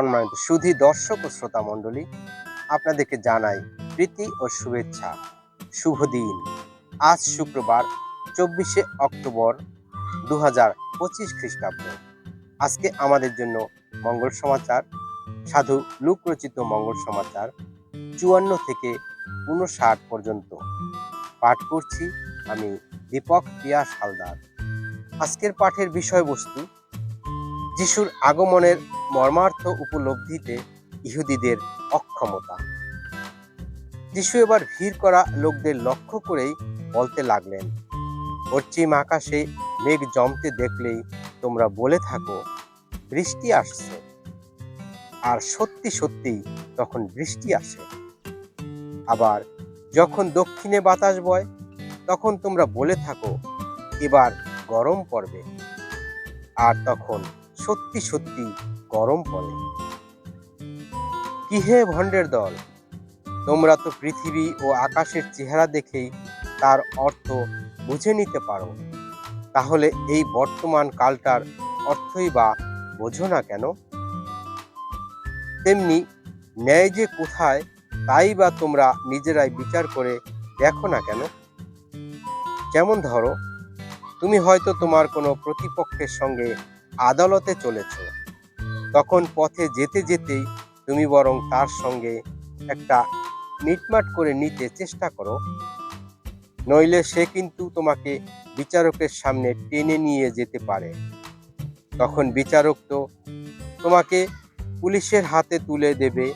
সম্মানিত সুধী দর্শক ও শ্রোতা মণ্ডলী, আপনাদেরকে জানাই প্রীতি ও শুভেচ্ছা। শুভ দিন। আজ শুক্রবার, চব্বিশে অক্টোবর দু হাজার পঁচিশ খ্রিস্টাব্দ। আজকে আমাদের জন্য মঙ্গল সমাচার, সাধু লুক রচিত মঙ্গল সমাচার, চুয়ান্ন থেকে উনষাট পর্যন্ত। পাঠ করছি আমি দীপক পিয়াস হালদার। আজকের পাঠের বিষয়বস্তু, যিশুর আগমনের মর্মার্থ উপলব্ধিতে ইহুদিদের অক্ষমতা। যিশু এবার ভিড় করা লোকদের লক্ষ্য করেই বলতে লাগলেন, পশ্চিম আকাশে মেঘ জমতে দেখলেই তোমরা বলে থাকো, বৃষ্টি আসছে। আর সত্যি সত্যি তখন বৃষ্টি আসে। আবার যখন দক্ষিণে বাতাস বয়, তখন তোমরা বলে থাকো, এবার গরম পড়বে। আর তখন সত্যি সত্যি গরম পড়ে। কি হে ভণ্ডের দল? তোমরা তো পৃথিবী ও আকাশের চেহারা দেখেই তার অর্থ বুঝে নিতে পারো। তাহলে এই বর্তমান কালটার অর্থই বা বোঝো না কেন? তেমনি ন্যায় যে কোথায়, তাই বা তোমরা নিজেরাই বিচার করে দেখো না কেন? যেমন ধরো, তুমি হয়তো তোমার কোনো প্রতিপক্ষের সঙ্গে আদালতে চলেছ। তখন পথে যেতে যেতেই তুমি বরং তার সঙ্গে একটা মিটমাট করে নিতে চেষ্টা করো। নইলে সে কিন্তু তোমাকে বিচারকের সামনে টেনে নিয়ে যেতে পারে। তখন বিচারক তো তোমাকে পুলিশের হাতে তুলে দেবে,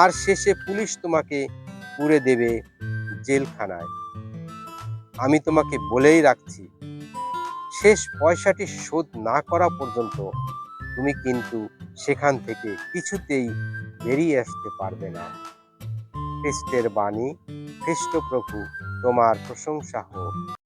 আর শেষে পুলিশ তোমাকে পুরে দেবে জেলখানায়। আমি তোমাকে বলেই রাখছি, শেষ পয়সাটি শোধ না করা পর্যন্ত তুমি কিন্তু সেখান থেকে কিছুতেই বেরিয়ে আসতে পারবে না। খ্রিস্টের বাণী, খ্রিস্টপ্রভু তোমার প্রশংসা হোক।